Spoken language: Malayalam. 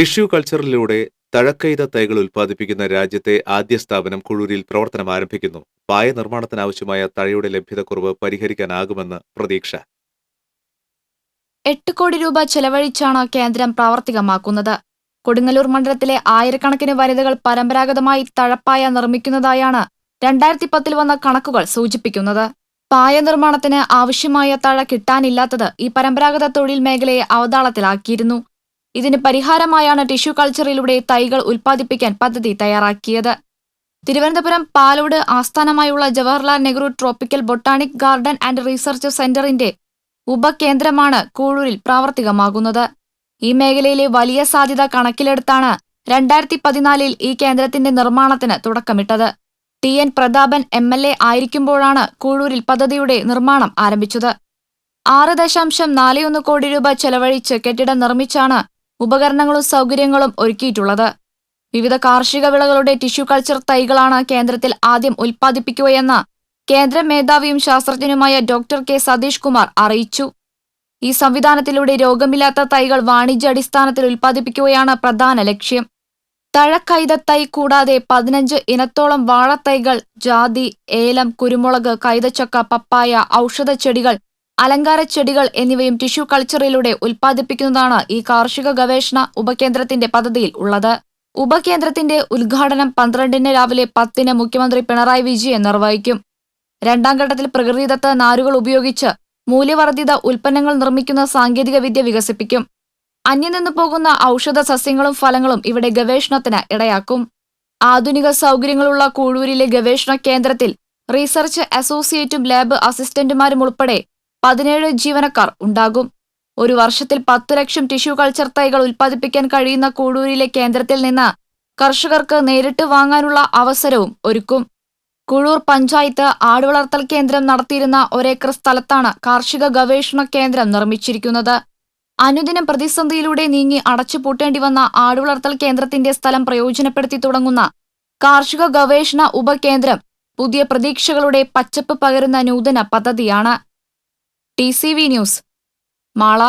ടിഷ്യൂ കൾച്ചറിലൂടെ തഴക്കൈത തൈകൾ ഉൽപ്പാദിപ്പിക്കുന്ന രാജ്യത്തെ ആദ്യ സ്ഥാപനം കുഴൂരിൽ പ്രവർത്തനം ആരംഭിക്കുന്നു. പായ നിർമ്മാണത്തിനാവശ്യമായ തഴയുടെ ലഭ്യതക്കുറവ് പരിഹരിക്കാനാകുമെന്ന് പ്രതീക്ഷ. എട്ട് കോടി രൂപ ചെലവഴിച്ചാണ് കേന്ദ്രം പ്രാവർത്തികമാക്കുന്നത്. കൊടുങ്ങല്ലൂർ മണ്ഡലത്തിലെ ആയിരക്കണക്കിന് വനിതകൾ പരമ്പരാഗതമായി തഴപ്പായ നിർമ്മിക്കുന്നതായാണ് രണ്ടായിരത്തി പത്തിൽ വന്ന കണക്കുകൾ സൂചിപ്പിക്കുന്നത്. പായ നിർമ്മാണത്തിന് ആവശ്യമായ തഴ കിട്ടാനില്ലാത്തത് ഈ പരമ്പരാഗത തൊഴിൽ മേഖലയെ അവതാളത്തിലാക്കിയിരുന്നു. ഇതിന് പരിഹാരമായാണ് ടിഷ്യൂ കൾച്ചറിലൂടെ തൈകൾ ഉൽപ്പാദിപ്പിക്കാൻ പദ്ധതി തയ്യാറാക്കിയത്. തിരുവനന്തപുരം പാലോട് ആസ്ഥാനമായുള്ള Jawaharlal Nehru tropical botanic garden and research സെന്ററിന്റെ ഉപകേന്ദ്രമാണ് കൂഴൂരിൽ പ്രാവർത്തികമാകുന്നത്. ഈ മേഖലയിലെ വലിയ സാധ്യത കണക്കിലെടുത്താണ് രണ്ടായിരത്തി പതിനാലിൽ ഈ കേന്ദ്രത്തിന്റെ നിർമ്മാണത്തിന് തുടക്കമിട്ടത്. T. N. Prathapan M. L. A. ആയിരിക്കുമ്പോഴാണ് കൂഴൂരിൽ പദ്ധതിയുടെ നിർമ്മാണം ആരംഭിച്ചത്. ആറ് ദശാംശം നാല് കോടി രൂപ ചെലവഴിച്ച് കെട്ടിടം നിർമ്മിച്ചാണ് ഉപകരണങ്ങളും സൗകര്യങ്ങളും ഒരുക്കിയിട്ടുള്ളത്. വിവിധ കാർഷിക വിളകളുടെ ടിഷ്യൂ കൾച്ചർ തൈകളാണ് കേന്ദ്രത്തിൽ ആദ്യം ഉൽപ്പാദിപ്പിക്കുകയെന്ന് കേന്ദ്ര മേധാവിയും ശാസ്ത്രജ്ഞനുമായ ഡോക്ടർ കെ സതീഷ് കുമാർ അറിയിച്ചു. ഈ സംവിധാനത്തിലൂടെ രോഗമില്ലാത്ത തൈകൾ വാണിജ്യാടിസ്ഥാനത്തിൽ ഉൽപ്പാദിപ്പിക്കുകയാണ് പ്രധാന ലക്ഷ്യം. തഴക്കൈത തൈ കൂടാതെ പതിനഞ്ച് ഇനത്തോളം വാഴത്തൈകൾ ജാതി ഏലം കുരുമുളക് കൈതച്ചക്ക പപ്പായ ഔഷധച്ചെടികൾ അലങ്കാര ചെടികൾ എന്നിവയും ടിഷ്യൂ കൾച്ചറിലൂടെ ഉൽപ്പാദിപ്പിക്കുന്നതാണ് ഈ കാർഷിക ഗവേഷണ ഉപകേന്ദ്രത്തിന്റെ പദ്ധതിയിൽ ഉള്ളത്. ഉപകേന്ദ്രത്തിന്റെ ഉദ്ഘാടനം പന്ത്രണ്ടിന് രാവിലെ പത്തിന് മുഖ്യമന്ത്രി പിണറായി വിജയൻ നിർവഹിക്കും. രണ്ടാം ഘട്ടത്തിൽ പ്രകൃതിദത്ത നാരുകൾ ഉപയോഗിച്ച് മൂല്യവർദ്ധിത ഉൽപ്പന്നങ്ങൾ നിർമ്മിക്കുന്ന സാങ്കേതിക വിദ്യ വികസിപ്പിക്കും. അന്യനിന്നു പോകുന്ന ഔഷധ സസ്യങ്ങളും ഫലങ്ങളും ഇവിടെ ഗവേഷണത്തിന് ഇടയാക്കും. ആധുനിക സൗകര്യങ്ങളുള്ള കൂഴൂരിലെ ഗവേഷണ കേന്ദ്രത്തിൽ റീസർച്ച് അസോസിയേറ്റും ലാബ് അസിസ്റ്റന്റുമാരും ഉൾപ്പെടെ പതിനേഴ് ജീവനക്കാർ ഉണ്ടാകും. ഒരു വർഷത്തിൽ പത്തു ലക്ഷം ടിഷ്യൂ കൾച്ചർ തൈകൾ ഉൽപ്പാദിപ്പിക്കാൻ കഴിയുന്ന കൂടൂരിലെ കേന്ദ്രത്തിൽ നിന്ന് കർഷകർക്ക് നേരിട്ട് വാങ്ങാനുള്ള അവസരവും ഒരുക്കും. കുഴൂർ പഞ്ചായത്ത് ആടുവളർത്തൽ കേന്ദ്രം നടത്തിയിരുന്ന ഒരേക്കർ സ്ഥലത്താണ് കാർഷിക ഗവേഷണ കേന്ദ്രം നിർമ്മിച്ചിരിക്കുന്നത്. അനുദിനം പ്രതിസന്ധിയിലൂടെ നീങ്ങി അടച്ചുപൂട്ടേണ്ടി വന്ന ആടുവളർത്തൽ കേന്ദ്രത്തിന്റെ സ്ഥലം പ്രയോജനപ്പെടുത്തി തുടങ്ങുന്ന കാർഷിക ഗവേഷണ ഉപകേന്ദ്രം പുതിയ പ്രതീക്ഷകളുടെ പച്ചപ്പ് പകരുന്ന നൂതന പദ്ധതിയാണ്. T C V news Mala